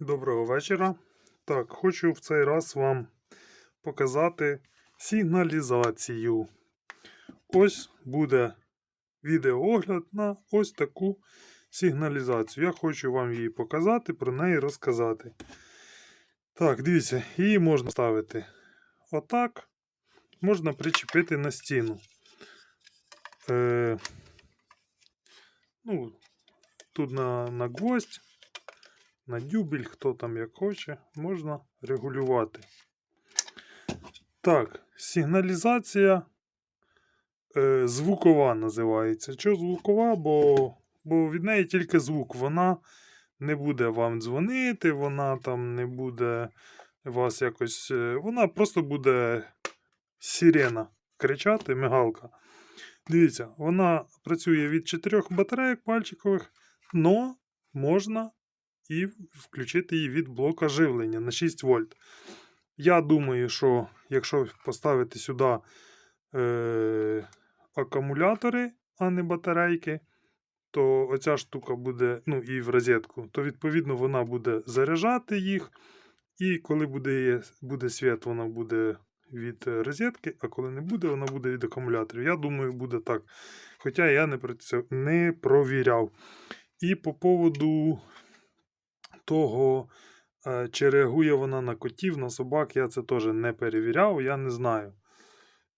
Доброго вечора. Так, хочу в цей раз вам показати сигналізацію. Ось буде відеоогляд на ось таку сигналізацію. Я хочу вам її показати, про неї розказати. Так, дивіться, її можна ставити отак. Можна причепити на стіну. Е, ну, тут на, на гвоздь на дюбель, хто там як хоче, можна регулювати. Так, сигналізація е, звукова називається. Чого звукова? Бо, бо від неї тільки звук. Вона не буде вам дзвонити, вона там не буде вас якось. е, Вона просто буде сирена кричати, мигалка. Дивіться, вона працює від 4 батарейок пальчикових, но можна і включити її від блока живлення на 6 вольт. Я думаю, що якщо поставити сюди е, акумулятори, а не батарейки, то оця штука буде, ну і в розетку, то відповідно вона буде заряджати їх. І коли буде, буде світ, вона буде від розетки, а коли не буде, вона буде від акумуляторів. Я думаю, буде так. Хоча я не, про не провіряв. І по поводу того, е, чи реагує вона на котів, на собак, я це теж не перевіряв, я не знаю.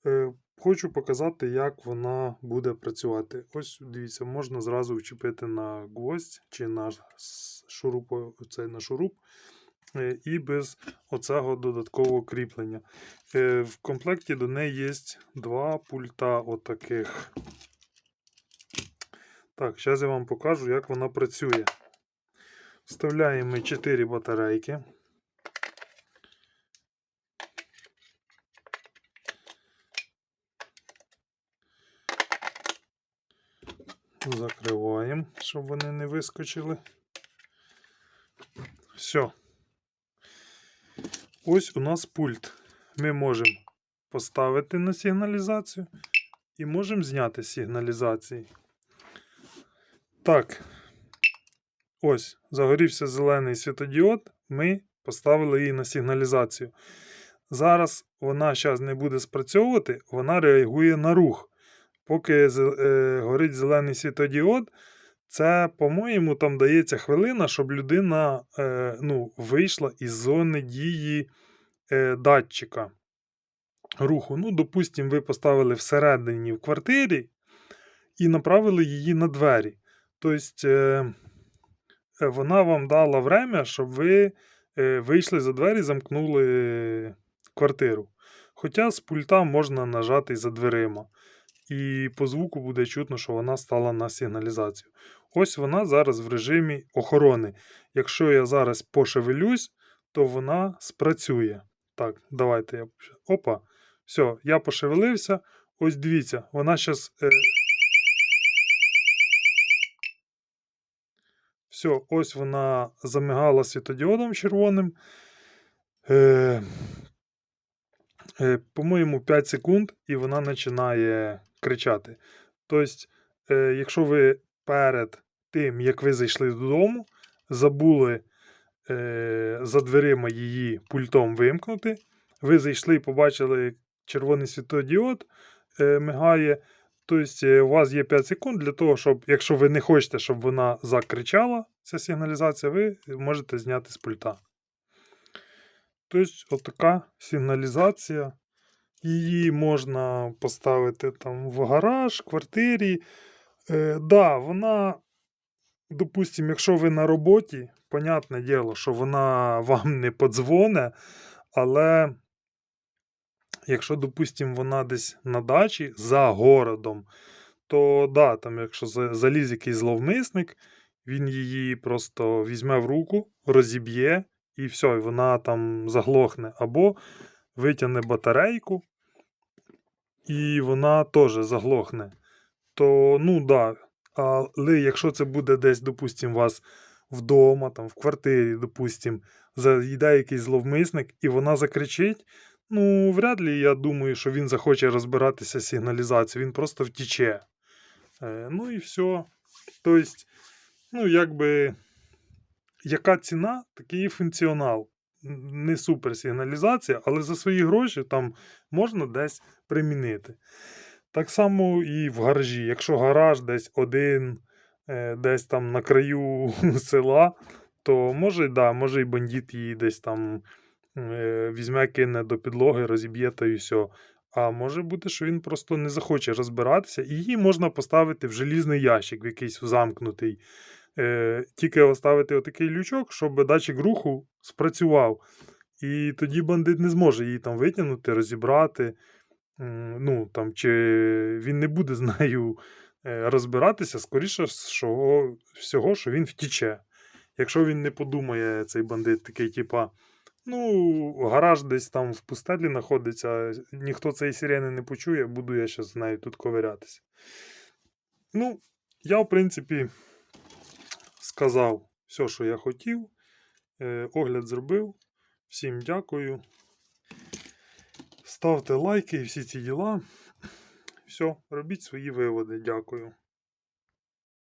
Е, Хочу показати, як вона буде працювати. Ось дивіться, можна зразу вчепити на гвоздь чи на шуруп, оцей на шуруп. е, І без оцього додаткового кріплення. В комплекті до неї є два пульта отаких. Так, зараз я вам покажу, як вона працює. Вставляємо 4 батарейки. Закриваємо, щоб вони не вискочили. Все. Ось у нас пульт. Ми можемо поставити на сигналізацію і можемо зняти з сигналізації. Так. Ось, загорівся зелений світодіод, ми поставили її на сигналізацію. Зараз вона зараз не буде спрацьовувати, вона реагує на рух. Поки е, горить зелений світодіод, це, по-моєму, там дається хвилина, щоб людина е, ну, вийшла із зони дії е, датчика руху. Ну, допустимо, ви поставили всередині в квартирі і направили її на двері. Тобто, вона вам дала время, щоб ви е, вийшли за двері і замкнули квартиру. Хоча з пульта можна нажати за дверима. І по звуку буде чутно, що вона стала на сигналізацію. Ось вона зараз в режимі охорони. Якщо я зараз пошевелюсь, то вона спрацює. Так, давайте я. Опа. Все, я пошевелився. Ось дивіться, вона зараз. Все, ось вона замигала світодіодом червоним. Е... Е, по-моєму, 5 секунд, і вона починає кричати. Тобто, е, якщо ви перед тим, як ви зайшли додому, забули е, за дверима її пультом вимкнути, ви зайшли і побачили червоний світодіод е, мигає. Тобто, е, у вас є 5 секунд для того, щоб, якщо ви не хочете, щоб вона закричала, ця сигналізація, ви можете зняти з пульта. Тобто, отака сигналізація. Її можна поставити там в гараж, квартирі. Е, да, вона, допустимо, якщо ви на роботі, понятне діло, що вона вам не подзвоне, але якщо, допустимо, вона десь на дачі за городом, то да, там, якщо заліз якийсь зловмисник, він її просто візьме в руку, розіб'є, і все, і вона там заглохне. Або витягне батарейку, і вона теж заглохне. То, ну да. Але якщо це буде десь, допустимо, вас вдома, там, в квартирі, допустимо, заїде якийсь зловмисник, і вона закричить, ну, вряд ли я думаю, що він захоче розбиратися з сигналізацією, він просто втіче. Е, ну і все. Тобто, ну, якби яка ціна, такий і функціонал. Не суперсигналізація, але за свої гроші там можна десь примінити. Так само і в гаражі. Якщо гараж десь один, е, десь там на краю села, то може, да, може і бандит її десь там візьме, кине до підлоги, розіб'є та і все. А може бути, що він просто не захоче розбиратися, і її можна поставити в желізний ящик, в якийсь замкнутий. Е, тільки оставити отакий лючок, щоб датчик руху спрацював. І тоді бандит не зможе її там витягнути, розібрати. Ну, там, чи він не буде з нею е, розбиратися, скоріше всього, що він втіче. Якщо він не подумає, цей бандит такий, типа, ну, гараж десь там в пустелі знаходиться, ніхто цієї сирени не почує, буду я зараз з нею тут ковирятися. Ну, я, в принципі, сказав все, що я хотів. Е, огляд зробив. Всім дякую. Ставте лайки і всі ці діла. Все, робіть свої виводи. Дякую.